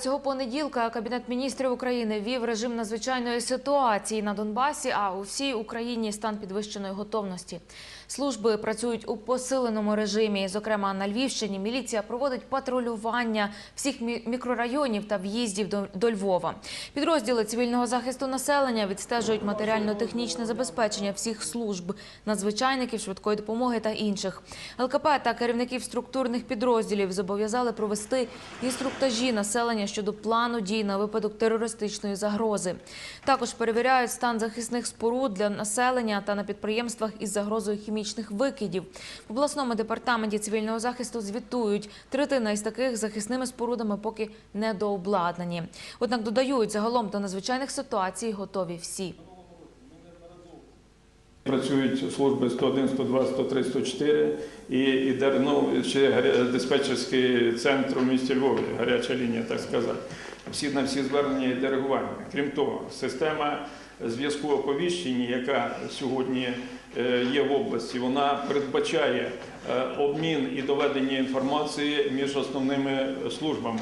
цього понеділка Кабінет міністрів України ввів режим надзвичайної ситуації на Донбасі, а у всій Україні стан підвищеної готовності. Служби працюють у посиленому режимі. Зокрема, на Львівщині міліція проводить патрулювання всіх мікрорайонів та в'їздів до Львова. Підрозділи цивільного захисту населення відстежують матеріально-технічне забезпечення всіх служб, надзвичайників, швидкої допомоги та інших. ЛКП та керівників структурних підрозділів зобов'язали провести інструктажі населення щодо плану дій на випадок терористичної загрози. Також перевіряють стан захисних споруд для населення та на підприємствах із загрозою хімічних викидів. В обласному департаменті цивільного захисту звітують, третина із таких захисними спорудами поки недообладнані. Однак додають, загалом до надзвичайних ситуацій готові всі. Працюють служби 101, 102, 103, 104 і, і ну, ще диспетчерський центр у місті Львові, гаряча лінія, так сказати. Всі на всі звернення і реагування. Крім того, система зв'язку оповіщення, яка сьогодні е, є в області, вона передбачає е, обмін і доведення інформації між основними службами.